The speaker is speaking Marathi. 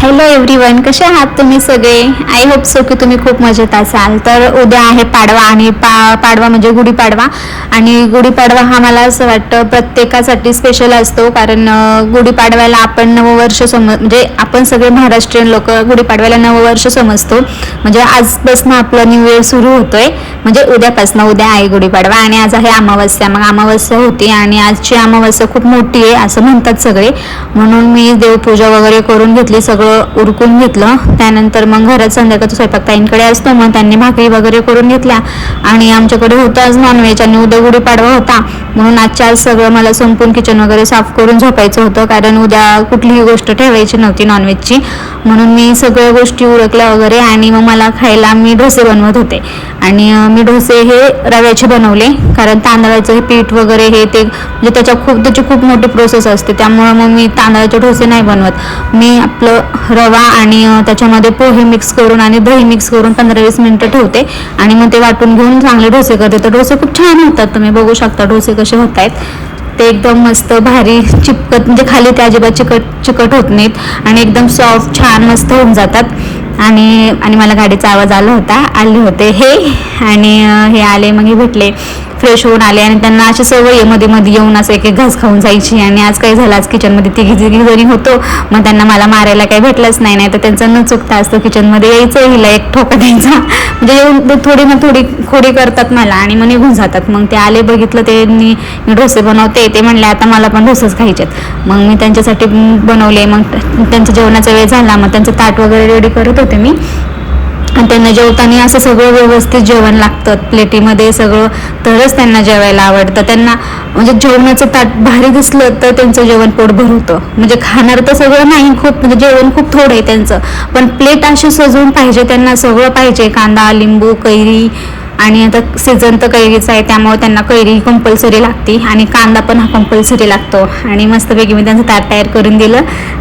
हॅलो एव्हरीवन कसे आहात तुम्ही सगळे? आय होप सो की तुम्ही खूप मजेत असाल. तर उद्या आहे पाडवा आणि पा पाडवा म्हणजे गुढीपाडवा आणि गुढीपाडवा हा मला असं वाटतं प्रत्येकासाठी स्पेशल असतो. कारण गुढीपाडव्याला आपण नववर्ष सम म्हणजे आपण सगळे महाराष्ट्रीयन लोक गुढीपाडव्याला नववर्ष समजतो. म्हणजे आजपासून आपलं न्यू इयर सुरू होतोय. म्हणजे उद्यापासून उद्या आहे गुढीपाडवा आणि आज आहे अमावस्या. मग अमावस्या होती आणि आजची अमावस्या खूप मोठी आहे असं म्हणतात सगळे. म्हणून मी देवपूजा वगैरे करून घेतली सगळं उरकून घेतलं. त्यानंतर मग घरात संध्याकाळचं स्वयंपाक ताईंकडे असतो मग त्यांनी भाकरी वगैरे करून घेतल्या. आणि आमच्याकडे होतं आज नॉनव्हेज आणि उद्या गुढीपाडवा होता. म्हणून आजच्या आज सगळं मला संपून किचन वगैरे साफ करून झोपायचं होतं कारण उद्या कुठलीही गोष्ट ठेवायची नव्हती नॉनव्हेजची म्हणून मी सगळ्या गोष्टी उरकल्या वगैरे आणि मग मला खायला मी डोसे बनवत होते. आणि मी मी डोसे हे रव्याचे बनवले कारण तांदळाचं हे पीठ वगैरे हे ते म्हणजे त्याच्या खूप त्याची खूप मोठी प्रोसेस असते. त्यामुळं मग मी तांदळाचे डोसे नाही बनवत. मी आपलं रवा आणि त्याच्यामध्ये पोहे मिक्स करून आणि दही मिक्स करून पंधरा वीस मिनटं ठेवते. आणि मग ते वाटून घेऊन चांगले डोसे करते. तर डोसे खूप छान होतात. तुम्ही बघू शकता डोसे कसे होत आहेत. ते एकदम मस्त भारी चिपकत म्हणजे खाली ते अजिबात चिकट चिकट होत नाहीत. आणि एकदम सॉफ्ट छान मस्त होऊन जातात. आणि आणि मला गाडीचा आवाज आला होता आले होते हे. आणि हे आले मग हे भेटले. फ्रेश होऊन आले आणि त्यांना अशी सवयमध्ये मध्ये येऊन असं एक एक घास खाऊन जायची. आणि आज काय झालं आज किचनमध्ये तिघी तिघी जणी होतो. मग त्यांना मला मारायला काही भेटलंच नाही नाही तर त्यांचं न चुकता असतं किचनमध्ये यायचं हिला एक ठोका द्यायचा. म्हणजे येऊन थोडी ना थोडी खोडी करतात मला आणि मग निघून जातात. मग ते आले बघितलं ते मी डोसे बनवते. ते म्हणले आता मला पण डोसेच खायचेत. मग मी त्यांच्यासाठी बनवले. मग त्यांचा जेवणाचा वेळ झाला. मग त्यांचं ताट वगैरे रेडी करत होते मी. आणि त्यांना जेवताना असं सगळं व्यवस्थित जेवण लागतं. प्लेटीमध्ये सगळं तरच त्यांना जेवायला आवडतं. त्यांना म्हणजे जेवणाचं ताट भारी दिसलं तर त्यांचं जेवण पोटभर होतं म्हणजे खाणार तर सगळं नाही खूप म्हणजे जेवण खूप थोडं आहे त्यांचं. पण प्लेट अशी सजवून पाहिजे त्यांना सगळं पाहिजे. कांदा लिंबू कैरी आणि आता सीझन तर कैरीचा आहे त्यामुळे त्यांना कैरी कंपल्सरी लागते आणि कांदा पण हा कंपल्सरी लागतो. आणि मस्तपैकी मी त्यांचं ताट तयार करून दिलं. आणि